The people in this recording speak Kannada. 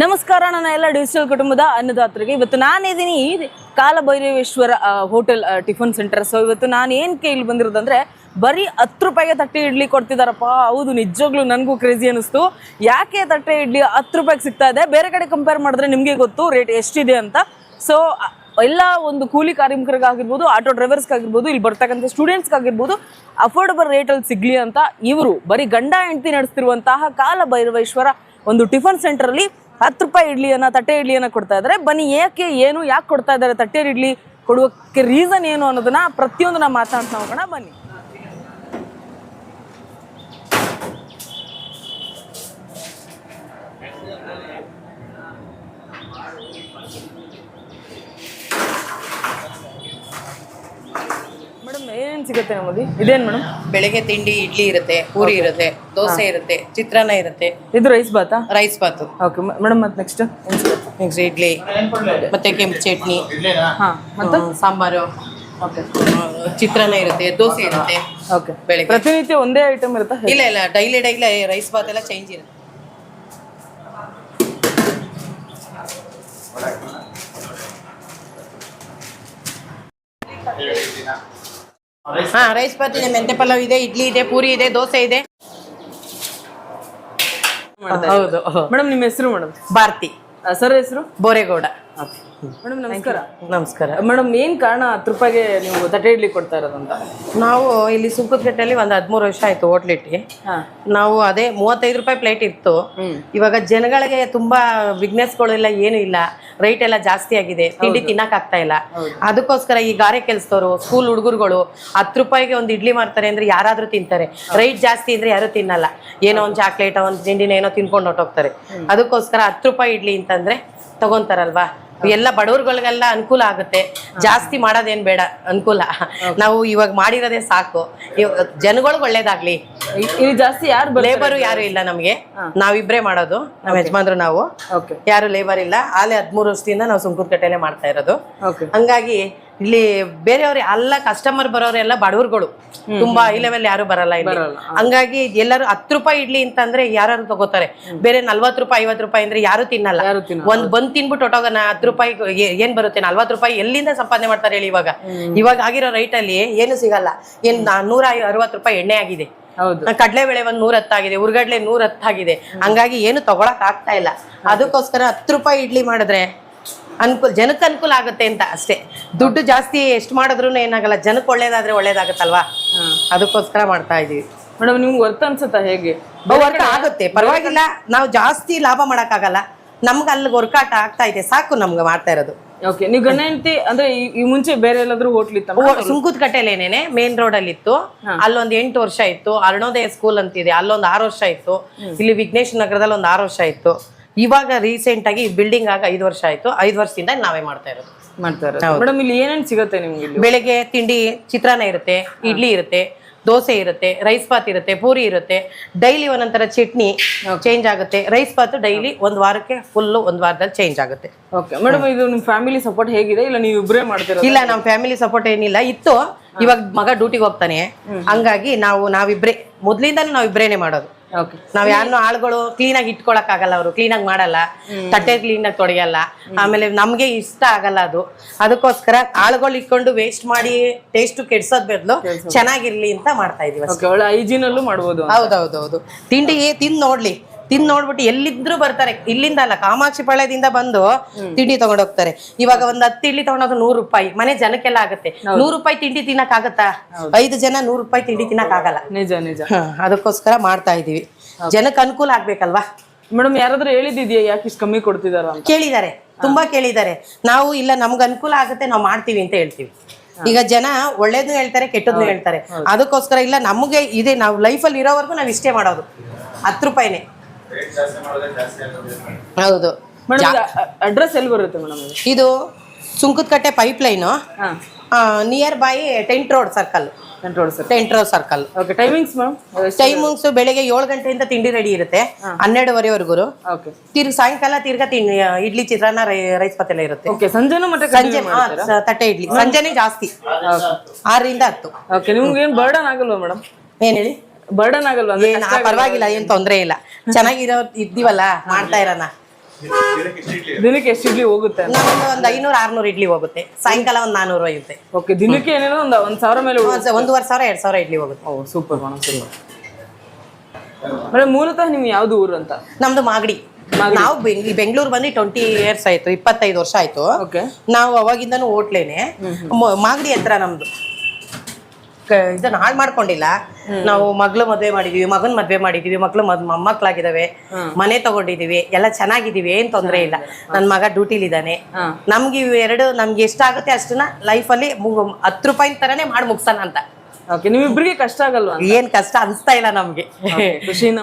ನಮಸ್ಕಾರ ನನ್ನ ಎಲ್ಲ ಡಿಜಿಟಲ್ ಕುಟುಂಬದ ಅನ್ನದಾತರಿಗೆ. ಇವತ್ತು ನಾನಿದ್ದೀನಿ Kalabhairaveshwara hotel tiffin center so ಇವತ್ತು ನಾನು ಏನು ಇಲ್ಲಿ ಬಂದಿರೋದಂದ್ರೆ ಬರೀ ಹತ್ತು ರೂಪಾಯಿಗೆ ತಟ್ಟೆ ಇಡ್ಲಿ ಕೊಡ್ತಿದ್ದಾರಪ್ಪ ಹೌದು, ನಿಜವಾಗ್ಲೂ ನನಗೂ ಕ್ರೇಜಿ ಅನಿಸ್ತು. ಯಾಕೆ ತಟ್ಟೆ ಇಡ್ಲಿ ಹತ್ತು ರೂಪಾಯಿಗೆ ಸಿಗ್ತಾ ಇದೆ? ಬೇರೆ ಕಡೆ ಕಂಪೇರ್ ಮಾಡಿದ್ರೆ ನಿಮಗೆ ಗೊತ್ತು ರೇಟ್ ಎಷ್ಟಿದೆ ಅಂತ. ಸೊ ಎಲ್ಲ ಒಂದು ಕೂಲಿ ಕಾರ್ಮಿಕರಿಗಾಗಿರ್ಬೋದು ಆಟೋ ಡ್ರೈವರ್ಸ್ಗಾಗಿರ್ಬೋದು ಇಲ್ಲಿ ಬರ್ತಕ್ಕಂಥ ಸ್ಟೂಡೆಂಟ್ಸ್ಗಾಗಿರ್ಬೋದು ಅಫೋರ್ಡಬಲ್ ರೇಟಲ್ಲಿ ಸಿಗಲಿ ಅಂತ ಇವರು, ಬರೀ ಗಂಡ ಹೆಂಡತಿ ನಡೆಸ್ತಿರುವಂತಹ ಕಾಲ ಭೈರವೇಶ್ವರ ಒಂದು ಟಿಫನ್ ಸೆಂಟರಲ್ಲಿ ಹತ್ತು ರೂಪಾಯಿ ಇಡ್ಲಿಯನ್ನ ತಟ್ಟೆ ಇಡ್ಲಿಯನ್ನ ಕೊಡ್ತಾ ಇದ್ದಾರೆ ಬನ್ನಿ, ಏಕೆ, ಏನು, ಯಾಕೆ ಕೊಡ್ತಾ ಇದ್ದಾರೆ ತಟ್ಟೆ ಇಡ್ಲಿ? ಕೊಡುವಕ್ಕೆ ರೀಸನ್ ಏನು ಅನ್ನೋದನ್ನ ಪ್ರತಿಯೊಂದು ನಾವು ಮಾತಾಡ್ತಾ ಹೋಗೋಣ. ಬನ್ನಿ. ಏನೇನು ಸಿಗುತ್ತೆ ನಮ್ಮಲ್ಲಿ? ಇದೇನು ಮೇಡಮ್? ಬೆಳಗ್ಗೆ ತಿಂಡಿ ಇಡ್ಲಿ ಇರುತ್ತೆ ಪೂರಿ ಇರುತ್ತೆ ದೋಸೆ ಇರುತ್ತೆ ಚಿತ್ರಾನ್ನ ಇರುತ್ತೆ. ಇದು ರೈಸ್ ಬಾತಾ ರೈಸ್ ಬಾತು ಓಕೆ ಮೇಡಮ್ ಮತ್ತೆ ನೆಕ್ಸ್ಟ್ ನೆಕ್ಸ್ಟ್ ಇಡ್ಲಿ ಮತ್ತೆ ಕೆಂಪು ಚಟ್ನಿ ಹಾಂ ಮತ್ತು? ಸಾಂಬಾರು ಚಿತ್ರಾನ್ನ ಇರುತ್ತೆ ದೋಸೆ ಇರುತ್ತೆ. ಓಕೆ ಬೆಳಗ್ಗೆ. ಪ್ರತಿನಿತ್ಯ ಒಂದೇ ಐಟಮ್ ಇರುತ್ತೆ? ಇಲ್ಲ ಇಲ್ಲ ಡೈಲಿ ಡೈಲಿ ರೈಸ್ ಬಾತ್ ಎಲ್ಲ ಚೇಂಜ್ ಇರುತ್ತೆ. ಹಾ ರೈಸ್ ಬಾತ್ ಇದೆ ಮೆಂತೆ ಪಲಾವ್ ಇದೆ ಇಡ್ಲಿ ಇದೆ ಪೂರಿ ಇದೆ ದೋಸೆ ಇದೆ. ಹೌದು ಮೇಡಮ್ ನಿಮ್ಮ ಹೆಸರು ಮೇಡಮ್? ಭಾರತಿ. ಸರ್ ಹೆಸರು? ಬೋರೇಗೌಡ. ಮೇಡಮ್ ನಮಸ್ಕಾರ. ನಮಸ್ಕಾರ. ಮೇಡಮ್ ಏನ್ ಕಾರಣ ಹತ್ತು ರೂಪಾಯಿಗೆ ನೀವು ತಟ್ಟೆ ಇಡ್ಲಿ ಕೊಡ್ತಾ ಇರೋದಂತ? ನಾವು ಇಲ್ಲಿ ಸುಂಕದಕಟ್ಟೆಯಲ್ಲಿ ಒಂದು ಹದಿಮೂರು ವರ್ಷ ಆಯ್ತು ಹೋಟ್ಲಿಟ್ಟು. ನಾವು ಅದೇ ಮೂವತ್ತೈದು ರೂಪಾಯಿ ಪ್ಲೇಟ್ ಇತ್ತು. ಇವಾಗ ಜನಗಳಿಗೆ ತುಂಬಾ ಬಿಸ್ನೆಸ್ಗಳೆಲ್ಲ ಏನು ಇಲ್ಲ. ರೈಟ್ ಎಲ್ಲ ಜಾಸ್ತಿ ಆಗಿದೆ. ತಿಂಡಿ ತಿನ್ನಕ್ ಆಗ್ತಾ ಇಲ್ಲ. ಅದಕ್ಕೋಸ್ಕರ ಈ ಗಾರೆ ಕೆಲಸದವರು ಸ್ಕೂಲ್ ಹುಡುಗರುಗಳು ಹತ್ತು ರೂಪಾಯಿಗೆ ಒಂದು ಇಡ್ಲಿ ಮಾಡ್ತಾರೆ ಅಂದ್ರೆ ಯಾರಾದ್ರೂ ತಿಂತಾರೆ. ರೈಟ್ ಜಾಸ್ತಿ ಅಂದ್ರೆ ಯಾರು ತಿನ್ನಲ್ಲ. ಏನೋ ಒಂದು ಚಾಕ್ಲೇಟ್ ಒಂದು ತಿಂಡಿನ ಏನೋ ತಿನ್ಕೊಂಡು ಹೊಟ್ಟೋಗ್ತಾರೆ ಅದಕ್ಕೋಸ್ಕರ ಹತ್ತು ರೂಪಾಯಿ ಇಡ್ಲಿ ಅಂತಂದ್ರೆ ತಗೊಂತಾರಲ್ವಾ? ಎಲ್ಲ ಬಡವರುಗಳಿಗೆಲ್ಲ ಅನುಕೂಲ ಆಗುತ್ತೆ. ಜಾಸ್ತಿ ಮಾಡೋದೇನ್ ಬೇಡ ಅನುಕೂಲ. ನಾವು ಇವಾಗ ಮಾಡಿರೋದೇ ಸಾಕು. ಜನಗಳಿಗೆ ಒಳ್ಳೇದಾಗ್ಲಿ. ಇಲ್ಲಿ ಜಾಸ್ತಿ ಯಾರು ಲೇಬರ್ ಯಾರು ಇಲ್ಲ ನಮ್ಗೆ. ನಾವಿಬ್ರೇ ಮಾಡೋದು ನಮ್ಮ ಯಜಮಾನ್ರು ನಾವು. ಯಾರು ಲೇಬರ್ ಇಲ್ಲ. ಆಲೆ ಹದ್ಮೂರು ವರ್ಷದಿಂದ ನಾವು ಸುಂಕುರ್ಕಟ್ಟೆಲೆ ಮಾಡ್ತಾ ಇರೋದು. ಹಂಗಾಗಿ ಇಲ್ಲಿ ಬೇರೆಯವ್ರ ಎಲ್ಲ ಕಸ್ಟಮರ್ ಬರೋರೆಲ್ಲ ಬಡವರುಗಳು. ತುಂಬಾ ಹೈ ಲೆವೆಲ್ ಯಾರು ಬರಲ್ಲ ಇಲ್ಲಿ. ಹಂಗಾಗಿ ಎಲ್ಲರೂ ಹತ್ತು ರೂಪಾಯಿ ಇಡ್ಲಿ ಅಂತಂದ್ರೆ ಯಾರು ತಗೋತಾರೆ. ಬೇರೆ ನಲ್ವತ್ ರೂಪಾಯಿ ಐವತ್ ರೂಪಾಯಿ ಅಂದ್ರೆ ಯಾರು ತಿನ್ನಲ್ಲ. ಒಂದ್ ಬಂದ್ ತಿನ್ಬಿಟ್ಟು ಹೊಟ್ಟೋಗೋಣ ಹತ್ತು ರೂಪಾಯಿ ಏನ್ ಬರುತ್ತೆ? ನಲ್ವತ್ ರೂಪಾಯಿ ಎಲ್ಲಿಂದ ಸಂಪಾದನೆ ಮಾಡ್ತಾರೆ ಹೇಳಿ ಇವಾಗ? ಇವಾಗ ಆಗಿರೋ ರೈಟ್ ಅಲ್ಲಿ ಏನು ಸಿಗಲ್ಲ. ಏನ್ ನೂರ ಅರವತ್ ರೂಪಾಯಿ ಎಣ್ಣೆ ಆಗಿದೆ. ಕಡಲೆಬೇಳೆ ಒಂದ್ ನೂರ ಹತ್ತಾಗಿದೆ ಉರ್ಗಡ್ಲೆ ನೂರ ಹತ್ತಾಗಿದೆ. ಹಂಗಾಗಿ ಏನು ತಗೊಳಕ್ ಆಗ್ತಾ ಇಲ್ಲ. ಅದಕ್ಕೋಸ್ಕರ ಹತ್ತು ರೂಪಾಯಿ ಇಡ್ಲಿ ಮಾಡಿದ್ರೆ ಅನುಕೂಲ ಜನಕ್ಕೆ ಅನುಕೂಲ ಆಗುತ್ತೆ ಅಂತ ಅಷ್ಟೇ. ದುಡ್ಡು ಜಾಸ್ತಿ ಎಷ್ಟು ಮಾಡಿದ್ರು ಏನಾಗಲ್ಲ ಜನಕ್ಕೆ ಒಳ್ಳೇದಾದ್ರೆ ಒಳ್ಳೇದಾಗತ್ತಲ್ವಾ? ಅದಕ್ಕೋಸ್ಕರ ಮಾಡ್ತಾ ಇದೀವಿ ಮೇಡಮ್ ನಿಮ್ಗೆ ವರ್ತ್ ಅನ್ಸುತ್ತಾ ಹೇಗೆ? ವರ್ಕ್ ಆಗುತ್ತೆ. ಪರವಾಗಿಲ್ಲ ನಾವು ಜಾಸ್ತಿ ಲಾಭ ಮಾಡಕ್ಕಾಗಲ್ಲ. ನಮ್ಗೆ ಅಲ್ಲಿ ವರ್ಕೌಟ್ ಆಗ್ತಾ ಇದೆ ಸಾಕು ನಮ್ಗೆ ಮಾಡ್ತಾ ಇರೋದು. ಓಕೆ ನೀವು ಗಂಡ ಹೆಂಡತಿ ಅಂದ್ರೆ ಈ- ಈ ಮುಂಚೆ ಬೇರೆ ಎಲ್ಲಾದ್ರೂ ಹೋಟ್ಲ್ ಇತ್ತು ಸುಂಕುದ್ ಕಟ್ಟೆಲೇನೇನೆ ಮೇನ್ ರೋಡ್ ಅಲ್ಲಿ ಇತ್ತು. ಅಲ್ಲೊಂದ್ ಎಂಟು ವರ್ಷ ಇತ್ತು. ಅರುಣೋದಯ ಸ್ಕೂಲ್ ಅಂತಿದೆ ಅಲ್ಲೊಂದ್ ಆರು ವರ್ಷ ಇತ್ತು. ಇಲ್ಲಿ ವಿಘ್ನೇಶ್ ನಗರದಲ್ಲಿ ಒಂದ್ ಆರು ವರ್ಷ ಇತ್ತು. ಇವಾಗ ರೀಸೆಂಟ್ ಆಗಿ ಬಿಲ್ಡಿಂಗ್ ಆಗ ಐದು ವರ್ಷ ಆಯ್ತು. ಐದು ವರ್ಷದಿಂದ ನಾವೇ ಮಾಡ್ತಾ ಇರೋದು. ಮಾಡ್ತಾ ಮೇಡಮ್ ಇಲ್ಲಿ ಏನೇನು ಸಿಗುತ್ತೆ ನಿಮ್ಗೆ ಇಲ್ಲಿ? ಬೆಳಗ್ಗೆ ತಿಂಡಿ ಚಿತ್ರಾನ್ನ ಇರುತ್ತೆ ಇಡ್ಲಿ ಇರುತ್ತೆ ದೋಸೆ ಇರುತ್ತೆ ರೈಸ್ ಪಾತ್ ಇರುತ್ತೆ ಪೂರಿ ಇರುತ್ತೆ. ಡೈಲಿ ಒಂದೊಂಥರ ಚಟ್ನಿ ಚೇಂಜ್ ಆಗುತ್ತೆ. ರೈಸ್ ಪಾತ್ ಡೈಲಿ ಒಂದು ವಾರಕ್ಕೆ ಫುಲ್ಲು ಒಂದು ವಾರದಲ್ಲಿ ಚೇಂಜ್ ಆಗುತ್ತೆ. ಓಕೆ ಮೇಡಮ್ ಇದು ನಿಮ್ಮ ಫ್ಯಾಮಿಲಿ ಸಪೋರ್ಟ್ ಹೇಗಿದೆ ಇಲ್ಲ ನೀವು ಇಬ್ಬರೇ ಮಾಡ್ತೀರಾ ಇಲ್ಲ ನಮ್ಮ ಫ್ಯಾಮಿಲಿ ಸಪೋರ್ಟ್ ಏನಿಲ್ಲ. ಇತ್ತು. ಇವಾಗ ಮಗ ಡ್ಯೂಟಿಗೆ ಹೋಗ್ತಾನೆ. ಹಂಗಾಗಿ ನಾವು ನಾವಿಬ್ರೇ. ಮೊದ್ಲಿಂದಾನು ನಾವ್ ಮಾಡೋದು. ನಾವ್ ಯಾರನ್ನೂ ಆಳುಗಳು ಆಗಿ ಇಟ್ಕೊಳಕ್ ಆಗಲ್ಲ ಅವರು ಕ್ಲೀನಾಗಿ ಮಾಡಲ್ಲ. ತಟ್ಟೆ ಕ್ಲೀನ್ ಆಗಿ ತೊಳೆಯಲ್ಲ. ಆಮೇಲೆ ನಮ್ಗೆ ಇಷ್ಟ ಆಗಲ್ಲ ಅದು. ಅದಕ್ಕೋಸ್ಕರ ಆಳುಗಳು ಇಟ್ಕೊಂಡು ವೇಸ್ಟ್ ಮಾಡಿ ಟೇಸ್ಟ್ ಕೆಡ್ಸೋದ್ ಬದಲು ಚೆನ್ನಾಗಿರ್ಲಿ ಅಂತ ಮಾಡ್ತಾ ಇದೀವಿ ಹೈಜಿನ್ ಅಲ್ಲೂ ಮಾಡ್ಬೋದು ಹೌದೌದೌದು. ತಿಂಡಿ ತಿಂದ್ ನೋಡ್ಲಿ. ತಿಂದ್ ನೋಡ್ಬಿಟ್ಟು ಎಲ್ಲಿದ್ರು ಬರ್ತಾರೆ. ಇಲ್ಲಿಂದ ಅಲ್ಲ ಕಾಮಾಕ್ಷಿ ಪಾಳ್ಯದಿಂದ ಬಂದು ತಿಂಡಿ ತಗೊಂಡೋಗ್ತಾರೆ ಇವಾಗ ಒಂದ್ ಹತ್ತು ಇಡ್ಲಿ ತಗೊಂಡೋಗ ನೂರು ರೂಪಾಯಿ. ಮನೆ ಜನಕ್ಕೆಲ್ಲ ಆಗುತ್ತೆ. ನೂರು ರೂಪಾಯಿ ತಿಂಡಿ ತಿನ್ನಕ್ ಆಗತ್ತಾ ಐದು ಜನ ನೂರು ರೂಪಾಯಿ ತಿಂಡಿ ತಿನ್ನಕ್ ಆಗಲ್ಲ ನಿಜ. ನಿಜ ಅದಕ್ಕೋಸ್ಕರ ಮಾಡ್ತಾ ಇದೀವಿ. ಜನಕ್ಕೆ ಅನುಕೂಲ ಆಗ್ಬೇಕಲ್ವಾ? ಮೇಡಮ್ ಯಾರಾದ್ರೂ ಹೇಳಿದ್ಯಾ ಯಾಕೆ ಇಷ್ಟು ಕಮ್ಮಿ ಕೊಡ್ತಿದಾರ ಕೇಳಿದ್ದಾರೆ. ತುಂಬಾ ಕೇಳಿದ್ದಾರೆ. ನಾವು ಇಲ್ಲ ನಮ್ಗೆ ಅನುಕೂಲ ಆಗುತ್ತೆ ನಾವು ಮಾಡ್ತೀವಿ ಅಂತ ಹೇಳ್ತೀವಿ. ಈಗ ಜನ ಒಳ್ಳೇದು ಹೇಳ್ತಾರೆ ಕೆಟ್ಟದ್ದು ಹೇಳ್ತಾರೆ. ಅದಕ್ಕೋಸ್ಕರ ಇಲ್ಲ ನಮಗೆ ಇದೆ ನಾವು ಲೈಫಲ್ಲಿ ಇರೋವರೆಗೂ ನಾವು ಇಷ್ಟೇ ಮಾಡೋದು. ಹತ್ತು ರೂಪಾಯಿನೇ. ಹೌದು. ಮೇಡಮ್ ಅಡ್ರೆಸ್ ಎಲ್ಲಿ ಬರುತ್ತೆ ಮೇಡಮ್ ಇದು? ಸುಂಕದಕಟ್ಟೆ ಪೈಪ್ ಲೈನು ಹಾ nearby tent road circle control sir tent road circle okay timings madam timings ಬೆಳಿಗ್ಗೆ ಏಳು ಗಂಟೆಯಿಂದ ತಿಂಡಿ ರೆಡಿ ಇರುತ್ತೆ. ಹನ್ನೆರಡುವರೆವರೆಗೂ. ಓಕೆ ತಿರ್ಗಿ ಸಾಯಂಕಾಲ ತಿರ್ಗಾ ತಿಂಡಿ ಇಡ್ಲಿ ಚಿತ್ರಾನ್ನ ರೈಸ್ ಪತ್ತೆಲ್ಲ ಇರುತ್ತೆ. ಓಕೆ ಸಂಜೆನೂ ಮತ್ತೆ ಸಂಜೆ ತಟ್ಟೆ ಇಡ್ಲಿ. ಸಂಜೆನೆ ಜಾಸ್ತಿ. ಆರರಿಂದ ಹತ್ತು. ಓಕೆ ನಿಮ್ಗೆ ಏನು ಬರ್ಡನ್ ಆಗಲ್ವಾ ಮೇಡಮ್? ಏನ್ ಹೇಳಿ? ಬರ್ಡನ್ ಆಗಲ್ವಾ? ಪರವಾಗಿಲ್ಲ ಏನ್ ತೊಂದ್ರೆ ಇಲ್ಲ. ಚೆನ್ನಾಗಿರೋ ಇದ್ದೀವಲ್ಲ ಮಾಡ್ತಾ ಇರೋಣ. ದಿನಕ್ಕೆ ಎಷ್ಟು ಇಡ್ಲಿ ಹೋಗುತ್ತೆ? ನಮ್ದು ಒಂದು ಐನೂರು ಆರ್ನೂರು ಇಡ್ಲಿ ಹೋಗುತ್ತೆ. ಸಾಯಂಕಾಲ ಒಂದು ನಾನೂರು ಐತೆ ಓಕೆ ದಿನಕ್ಕೆ ಏನೇನೋ ಒಂದು ಒಂದ್ ಸಾವಿರ ಮೇಲೆ ಒಂದು ಒಂದ್- ಒಂದೂವರೆ ಸಾವಿರ ಎರಡು ಸಾವಿರ ಇಡ್ಲಿ ಹೋಗುತ್ತೆ. Oh super madam super madam ಮೂಲತಃ ನಿಮ್ಗೆ ಯಾವ್ದು ಊರು ಅಂತ? ನಮ್ದು ಮಾಗಡಿ. ನಾವು ಬೆಂಗ್ ಬೆಂಗಳೂರು ಬಂದು ಟ್ವೆಂಟಿ ಇಯರ್ಸ್ ಆಯ್ತು ಇಪ್ಪತ್ತೈದು ವರ್ಷ ಆಯ್ತು. ಓಕೆ ನಾವು ಅವಾಗಿಂದನೂ ಹೋಟ್ಲೇನೆ. ಮಾಗಡಿ ಹತ್ರ ನಮ್ದು. ಇದನ್ನ ಹಾಳು ಮಾಡ್ಕೊಂಡಿಲ್ಲ. ನಾವು ಮಗಳು ಮದ್ವೆ ಮಾಡಿದೀವಿ ಮಗನ್ ಮದ್ವೆ ಮಾಡಿದೀವಿ ಮಕ್ಳು ಮದ್ ಮೊಮ್ಮಕ್ಳಾಗಿದಾವೆ ಮನೆ ತಗೊಂಡಿದೀವಿ ಎಲ್ಲ ಚೆನ್ನಾಗಿದೀವಿ ಏನ್ ತೊಂದ್ರೆ ಇಲ್ಲ. ನನ್ ಮಗ ಡ್ಯೂಟಿಲಿ ಇದ್ದಾನೆ ನಮ್ಗೆ ನಮ್ಗೆ ಇವೆರಡು ನಮ್ಗೆ ಎಷ್ಟಾಗುತ್ತೆ ಅಷ್ಟನ್ನ ಲೈಫಲ್ಲಿ ಹತ್ತು ರೂಪಾಯಿ ತರನೇ ಮಾಡಿ ಮುಗ್ಸೋಣ ಅಂತ. ಓಕೆ ನಿಮ್ಮಿಬ್ರಿಗೆ ಕಷ್ಟ ಆಗಲ್ವಾ ಏನ್ ಕಷ್ಟ ಅನ್ಸ್ತಾ ಇಲ್ಲ ನಮ್ಗೆ. ಖುಷಿನ